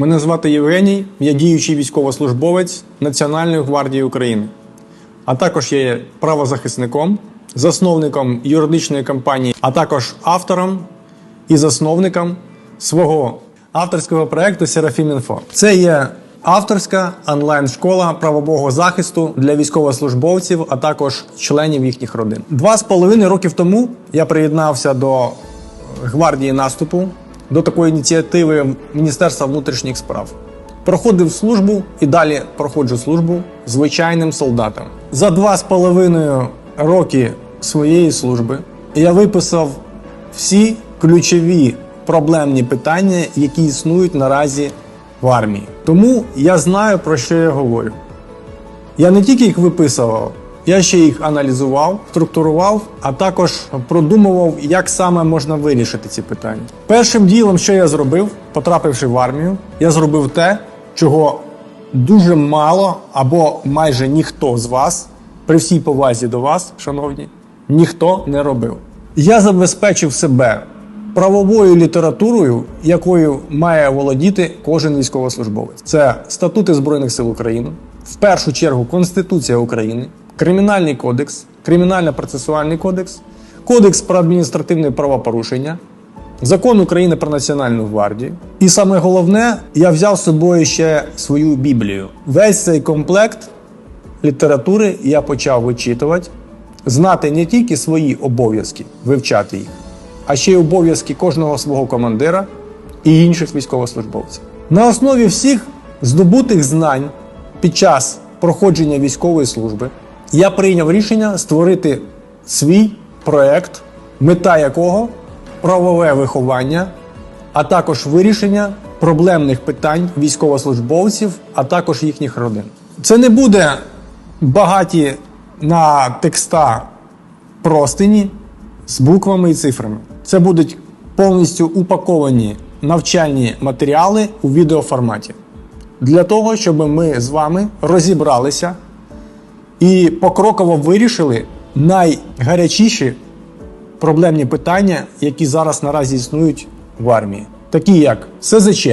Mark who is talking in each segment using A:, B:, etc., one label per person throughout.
A: Мене звати Євгеній, я діючий військовослужбовець Національної гвардії України. А також я є правозахисником, засновником юридичної компанії, а також автором і засновником свого авторського проєкту Серафім.Інфо. Це є авторська онлайн-школа правового захисту для військовослужбовців, а також членів їхніх родин. Два з половиною років тому я приєднався до гвардії наступу до такої ініціативи Міністерства внутрішніх справ. Проходив службу і далі проходжу службу звичайним солдатом. За два з половиною роки своєї служби я виписав всі ключові проблемні питання, які існують наразі в армії. Тому я знаю про що я говорю. Я не тільки їх виписував, я ще їх аналізував, структурував, а також продумував, як саме можна вирішити ці питання. Першим ділом, що я зробив, потрапивши в армію, я зробив те, чого дуже мало або майже ніхто з вас, при всій повазі до вас, шановні, ніхто не робив. Я забезпечив себе правовою літературою, якою має володіти кожен військовослужбовець. Це статути Збройних сил України, в першу чергу Конституція України, Кримінальний кодекс, Кримінально-процесуальний кодекс, Кодекс про адміністративне правопорушення, Закон України про Національну гвардію. І саме головне, я взяв з собою ще свою Біблію. Весь цей комплект літератури я почав вичитувати, знати не тільки свої обов'язки, вивчати їх, а ще й обов'язки кожного свого командира і інших військовослужбовців. На основі всіх здобутих знань під час проходження військової служби я прийняв рішення створити свій проект, мета якого правове виховання, а також вирішення проблемних питань військовослужбовців, а також їхніх родин. Це не буде багаті на текста простині з буквами і цифрами. Це будуть повністю упаковані навчальні матеріали у відеоформаті для того, щоб ми з вами розібралися і покроково вирішили найгарячіші проблемні питання, які зараз наразі існують в армії, такі як СЗЧ,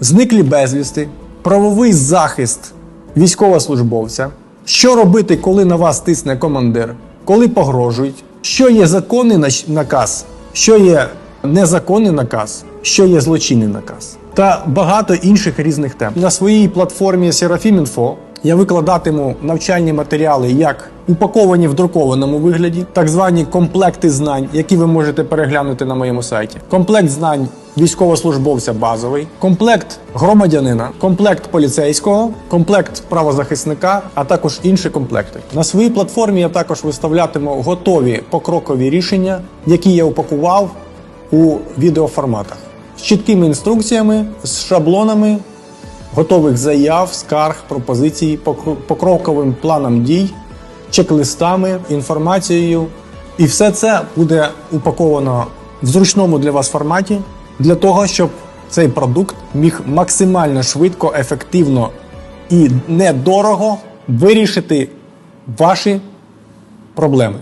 A: зниклі безвісти, правовий захист військовослужбовця, що робити, коли на вас тисне командир, коли погрожують, що є законний наказ, що є незаконний наказ, що є злочинний наказ, та багато інших різних тем. На своїй платформі Seraphim.info я викладатиму навчальні матеріали як упаковані в друкованому вигляді, так звані комплекти знань, які ви можете переглянути на моєму сайті. Комплект знань військовослужбовця базовий, комплект громадянина, комплект поліцейського, комплект правозахисника, а також інші комплекти. На своїй платформі я також виставлятиму готові покрокові рішення, які я упакував у відеоформатах з чіткими інструкціями, з шаблонами готових заяв, скарг, пропозицій, покро- покроковим планом дій, чек-листами, інформацією. І все це буде упаковано в зручному для вас форматі для того, щоб цей продукт міг максимально швидко, ефективно і недорого вирішити ваші проблеми.